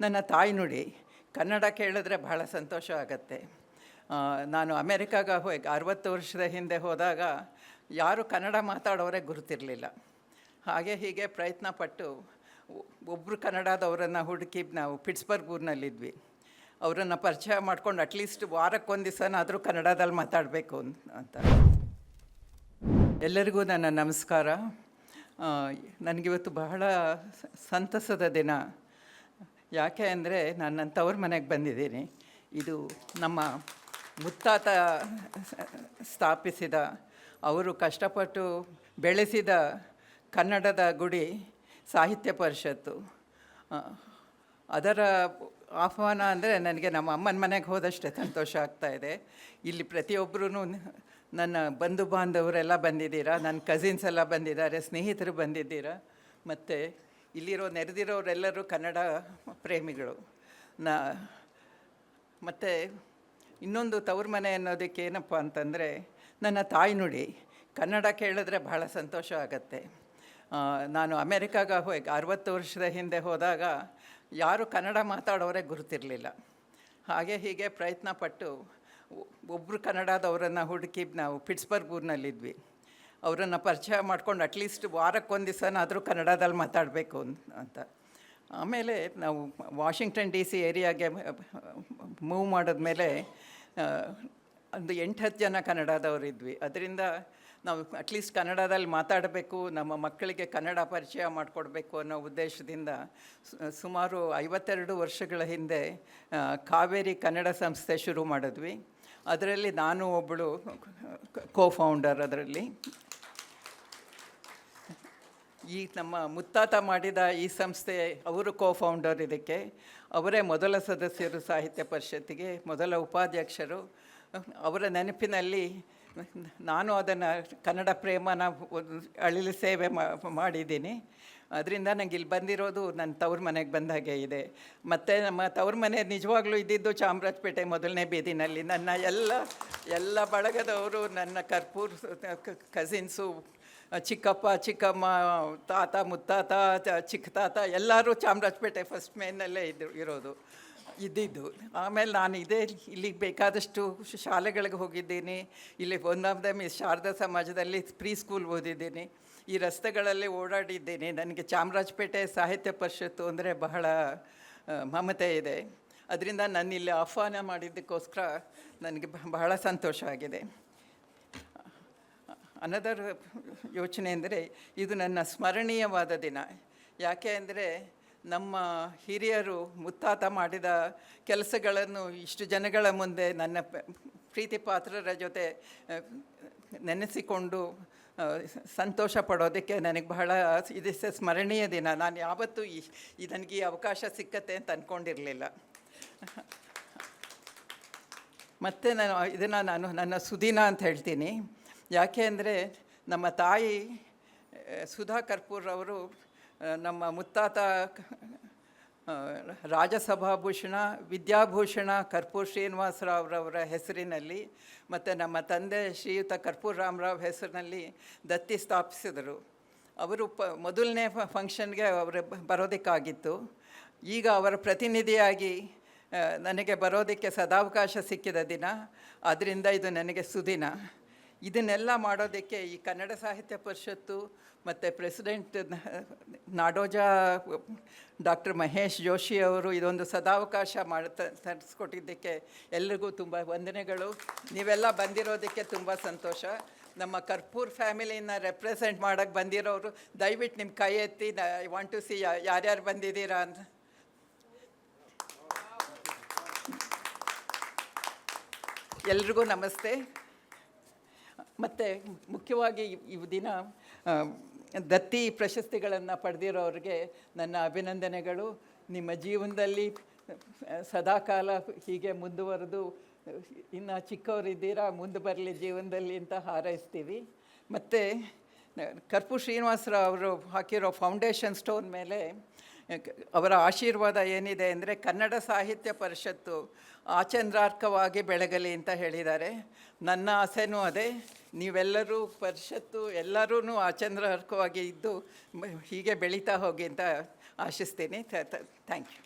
ನನ್ನ ತಾಯ್ನುಡಿ ಕನ್ನಡ ಕೇಳಿದ್ರೆ ಬಹಳ ಸಂತೋಷ ಆಗತ್ತೆ. ನಾನು ಅಮೆರಿಕಾಗ ಹೋಗಿ ಅರವತ್ತು ವರ್ಷದ ಹಿಂದೆ ಹೋದಾಗ ಯಾರು ಕನ್ನಡ ಮಾತಾಡೋರೇ ಗುರುತಿರಲಿಲ್ಲ. ಹಾಗೆ ಹೀಗೆ ಪ್ರಯತ್ನ ಪಟ್ಟು ಒಬ್ಬರು ಕನ್ನಡದವರನ್ನು ಹುಡುಕಿ ನಾವು ಪಿಟ್ಸ್ಬರ್ಗ್ ಊರಿನಲ್ಲಿದ್ವಿ ಅವರನ್ನು ಪರಿಚಯ ಮಾಡ್ಕೊಂಡು ಅಟ್ಲೀಸ್ಟ್ ವಾರಕ್ಕೊಂದು ದಿವಸನಾದರೂ ಕನ್ನಡದಲ್ಲಿ ಮಾತಾಡಬೇಕು ಅಂತ ಎಲ್ಲರಿಗೂ ನನ್ನ ನಮಸ್ಕಾರ. ನನಗಿವತ್ತು ಬಹಳ ಸಂತಸದ ದಿನ. ಯಾಕೆ ಅಂದರೆ ನಾನು ನನ್ನ ತವ್ರ ಮನೆಗೆ ಬಂದಿದ್ದೀನಿ. ಇದು ನಮ್ಮ ಮುತ್ತಾತ ಸ್ಥಾಪಿಸಿದ, ಅವರು ಕಷ್ಟಪಟ್ಟು ಬೆಳೆಸಿದ ಕನ್ನಡದ ಗುಡಿ ಸಾಹಿತ್ಯ ಪರಿಷತ್ತು. ಅದರ ಆಹ್ವಾನ ಅಂದರೆ ನನಗೆ ನಮ್ಮ ಅಮ್ಮನ ಮನೆಗೆ ಹೋದಷ್ಟೇ ಸಂತೋಷ ಆಗ್ತಾ ಇದೆ. ಇಲ್ಲಿ ಪ್ರತಿಯೊಬ್ಬರೂ ನನ್ನ ಬಂಧು ಬಾಂಧವರೆಲ್ಲ ಬಂದಿದ್ದೀರಾ ನನ್ನ ಕಸಿನ್ಸ್ ಎಲ್ಲ ಬಂದಿದ್ದಾರೆ, ಸ್ನೇಹಿತರು ಬಂದಿದ್ದೀರಾ, ಮತ್ತು ಇಲ್ಲಿರೋ ನೆರೆದಿರೋರೆಲ್ಲರೂ ಕನ್ನಡ ಪ್ರೇಮಿಗಳು. ನಾ, ಮತ್ತು ಇನ್ನೊಂದು ತವ್ರ ಮನೆ ಅನ್ನೋದಕ್ಕೆ ಏನಪ್ಪ ಅಂತಂದರೆ, ನನ್ನ ತಾಯ್ನುಡಿ ಕನ್ನಡ ಕೇಳಿದ್ರೆ ಬಹಳ ಸಂತೋಷ ಆಗತ್ತೆ. ನಾನು ಅಮೆರಿಕಾಗ ಹೋಗಿ ಅರವತ್ತು ವರ್ಷದ ಹಿಂದೆ ಹೋದಾಗ ಯಾರು ಕನ್ನಡ ಮಾತಾಡೋರೇ ಗುರುತಿರಲಿಲ್ಲ. ಹಾಗೆ ಹೀಗೆ ಪ್ರಯತ್ನ ಪಟ್ಟು ಒಬ್ಬರು ಕನ್ನಡದವರನ್ನು ಹುಡುಕಿ ನಾವು ಪಿಟ್ಸ್ಬರ್ಗ್ ಊರಿನಲ್ಲಿದ್ವಿ ಅವರನ್ನು ಪರಿಚಯ ಮಾಡ್ಕೊಂಡು ಅಟ್ಲೀಸ್ಟ್ ವಾರಕ್ಕೊಂದು ದಿವಸನಾದರೂ ಕನ್ನಡದಲ್ಲಿ ಮಾತಾಡಬೇಕು ಅಂತ ಆಮೇಲೆ ನಾವು ವಾಷಿಂಗ್ಟನ್ ಡಿ ಸಿ ಏರಿಯಾಗೆ ಮೂವ್ ಮಾಡಿದ್ಮೇಲೆ ಒಂದು ಎಂಟು ಹತ್ತು ಜನ ಕನ್ನಡದವರು ಇದ್ವಿ. ಅದರಿಂದ ನಾವು ಅಟ್ಲೀಸ್ಟ್ ಕನ್ನಡದಲ್ಲಿ ಮಾತಾಡಬೇಕು, ನಮ್ಮ ಮಕ್ಕಳಿಗೆ ಕನ್ನಡ ಪರಿಚಯ ಮಾಡಿಕೊಡ್ಬೇಕು ಅನ್ನೋ ಉದ್ದೇಶದಿಂದ ಸುಮಾರು ಐವತ್ತೆರಡು ವರ್ಷಗಳ ಹಿಂದೆ ಕಾವೇರಿ ಕನ್ನಡ ಸಂಸ್ಥೆ ಶುರು ಮಾಡಿದ್ವಿ. ಅದರಲ್ಲಿ ನಾನು ಒಬ್ಬಳು ಕೋ ಫೌಂಡರ್ ಅದರಲ್ಲಿ. ಈ ನಮ್ಮ ಮುತ್ತಾತ ಮಾಡಿದ ಈ ಸಂಸ್ಥೆ, ಅವರು ಕೋ ಫೌಂಡರ್ ಇದಕ್ಕೆ. ಅವರೇ ಮೊದಲ ಸದಸ್ಯರು ಸಾಹಿತ್ಯ ಪರಿಷತ್ತಿಗೆ, ಮೊದಲ ಉಪಾಧ್ಯಕ್ಷರು. ಅವರ ನೆನಪಿನಲ್ಲಿ ನಾನು ಅದನ್ನು ಕನ್ನಡ ಪ್ರೇಮನ ಅಳಿಲು ಸೇವೆ ಮಾಡಿದ್ದೀನಿ. ಅದರಿಂದ ನನಗೆ ಇಲ್ಲಿ ಬಂದಿರೋದು ನನ್ನ ತವ್ರ ಮನೆಗೆ ಬಂದ ಹಾಗೆ ಇದೆ. ಮತ್ತು ನಮ್ಮ ತವ್ರ ಮನೆ ನಿಜವಾಗ್ಲೂ ಇದ್ದಿದ್ದು ಚಾಮರಾಜಪೇಟೆ ಮೊದಲನೇ ಬೀದಿನಲ್ಲಿ. ನನ್ನ ಎಲ್ಲ ಎಲ್ಲ ಬಳಗದವರು, ನನ್ನ ಕರ್ಪೂರ್ ಕಸಿನ್ಸು ಚಿಕ್ಕಪ್ಪ, ಚಿಕ್ಕಮ್ಮ, ತಾತ, ಮುತ್ತಾತ ಚಿಕ್ಕ ತಾತ, ಎಲ್ಲರೂ ಚಾಮರಾಜಪೇಟೆ ಫಸ್ಟ್ ಮೇನಲ್ಲೇ ಇದ್ದು, ಇರೋದು. ಇದ್ದಿದ್ದು. ಆಮೇಲೆ ನಾನು ಇದೇ ಇಲ್ಲಿಗೆ ಬೇಕಾದಷ್ಟು ಶಾಲೆಗಳಿಗೆ ಹೋಗಿದ್ದೀನಿ. ಇಲ್ಲಿ one of the miss Sharada ಸಮಾಜದಲ್ಲಿ ಪ್ರೀ ಸ್ಕೂಲ್ ಓದಿದ್ದೀನಿ. ಈ ರಸ್ತೆಗಳಲ್ಲಿ ಓಡಾಡಿದ್ದೀನಿ. ನನಗೆ ಚಾಮರಾಜಪೇಟೆ ಸಾಹಿತ್ಯ ಪರಿಷತ್ತು ಅಂದರೆ ಬಹಳ ಮಮತೆ ಇದೆ. ಅದರಿಂದ ನಾನು ಇಲ್ಲಿ ಆಹ್ವಾನ ಮಾಡಿದ್ದಕ್ಕೋಸ್ಕರ ನನಗೆ ಬಹಳ ಸಂತೋಷ ಆಗಿದೆ. ಅನದರ್ ಯೋಚನೆ ಅಂದರೆ ಇದು ನನ್ನ ಸ್ಮರಣೀಯವಾದ ದಿನ. ಯಾಕೆ ಅಂದರೆ ನಮ್ಮ ಹಿರಿಯರು ಮುತ್ತಾತ ಮಾಡಿದ ಕೆಲಸಗಳನ್ನು ಇಷ್ಟು ಜನಗಳ ಮುಂದೆ ನನ್ನ ಪ್ರೀತಿ ಪಾತ್ರರ ಜೊತೆ ನೆನೆಸಿಕೊಂಡು ಸಂತೋಷ ಪಡೋದಕ್ಕೆ ನನಗೆ ಬಹಳ ಇದು ಸ್ಮರಣೀಯ ದಿನ. ನಾನು ಯಾವತ್ತೂ ಈ ನನಗೆ ಈ ಅವಕಾಶ ಸಿಕ್ಕತ್ತೆ ಅಂತ ಅಂದ್ಕೊಂಡಿರಲಿಲ್ಲ ಮತ್ತು ನಾನು ಇದನ್ನು ನಾನು ನನ್ನ ಸುದಿನ ಅಂತ ಹೇಳ್ತೀನಿ. ಯಾಕೆ ಅಂದರೆ ನಮ್ಮ ತಾಯಿ ಸುಧಾ ಕರ್ಪೂರ್ ಅವರು ನಮ್ಮ ಮುತ್ತಾತ ರಾಜಸಭಾ ರಾಜಸಭಾಭೂಷಣ, ವಿದ್ಯಾಭೂಷಣ ಕರ್ಪೂರ್ ಶ್ರೀನಿವಾಸರಾವ್ರವರ ಹೆಸರಿನಲ್ಲಿ ಮತ್ತು ನಮ್ಮ ತಂದೆ ಶ್ರೀಯುತ ಕರ್ಪೂರ್ ರಾಮರಾವ್ ಹೆಸರಿನಲ್ಲಿ ದತ್ತಿ ಸ್ಥಾಪಿಸಿದರು. ಅವರು ಪ, ಮೊದಲನೇ ಫಂಕ್ಷನ್ಗೆ ಅವರು ಬರೋದಕ್ಕಾಗಿತ್ತು. ಈಗ ಅವರ ಪ್ರತಿನಿಧಿಯಾಗಿ ನನಗೆ ಬರೋದಕ್ಕೆ ಸದಾವಕಾಶ ಸಿಕ್ಕಿದ ದಿನ. ಅದರಿಂದ ಇದು ನನಗೆ ಸುದಿನ. ಇದನ್ನೆಲ್ಲ ಮಾಡೋದಕ್ಕೆ ಈ ಕನ್ನಡ ಸಾಹಿತ್ಯ ಪರಿಷತ್ತು ಮತ್ತು ಪ್ರೆಸಿಡೆಂಟ್ ನಾಡೋಜ ಡಾಕ್ಟರ್ ಮಹೇಶ್ ಜೋಶಿ ಅವರು ಇದೊಂದು ಸದಾವಕಾಶ ಮಾಡ್ತಾ, ತರಿಸ್ಕೊಟ್ಟಿದ್ದಕ್ಕೆ ಎಲ್ರಿಗೂ ತುಂಬ ವಂದನೆಗಳು. ನೀವೆಲ್ಲ ಬಂದಿರೋದಕ್ಕೆ ತುಂಬ ಸಂತೋಷ. ನಮ್ಮ ಕರ್ಪೂರ್ ಫ್ಯಾಮಿಲಿನ ರೆಪ್ರೆಸೆಂಟ್ ಮಾಡೋಕ್ಕೆ ಬಂದಿರೋರು, ದಯವಿಟ್ಟು ನಿಮ್ಮ ಕೈ ಎತ್ತಿ ಐ ವಾಂಟ್ ಟು ಸಿ ಯಾರ್ಯಾರು ಬಂದಿದ್ದೀರಾ ಅಂತ. ಎಲ್ರಿಗೂ ನಮಸ್ತೆ. ಮತ್ತು ಮುಖ್ಯವಾಗಿ ಇವ್- ಇವ್ ದಿನ ದತ್ತಿ ಪ್ರಶಸ್ತಿಗಳನ್ನು ಪಡೆದಿರೋರಿಗೆ ನನ್ನ ಅಭಿನಂದನೆಗಳು. ನಿಮ್ಮ ಜೀವನದಲ್ಲಿ ಸದಾಕಾಲ ಹೀಗೆ ಮುಂದುವರೆದು, ಇನ್ನು ಚಿಕ್ಕವರಿದ್ದೀರಾ, ಮುಂದೆ ಬರಲಿ ಜೀವನದಲ್ಲಿ ಅಂತ ಹಾರೈಸ್ತೀವಿ. ಮತ್ತು ಕರ್ಪೂರ್ ಶ್ರೀನಿವಾಸರಾವ್ ಅವರು ಹಾಕಿರೋ ಫೌಂಡೇಶನ್ ಸ್ಟೋನ್ ಮೇಲೆ ಅವರ ಆಶೀರ್ವಾದ ಏನಿದೆ ಅಂದರೆ ಕನ್ನಡ ಸಾಹಿತ್ಯ ಪರಿಷತ್ತು ಆಚಂದ್ರಾರ್ಕವಾಗಿ ಬೆಳಗಲಿ ಅಂತ ಹೇಳಿದ್ದಾರೆ. ನನ್ನ ಆಸೆನೂ ಅದೇ. ನೀವೆಲ್ಲರೂ ಪರಿಷತ್ತು ಎಲ್ಲರೂ ಆಚಂದ್ರಾರ್ಕವಾಗಿ ಇದ್ದು ಹೀಗೆ ಬೆಳೀತಾ ಹೋಗಿ ಅಂತ ಆಶಿಸ್ತೀನಿ. Thank you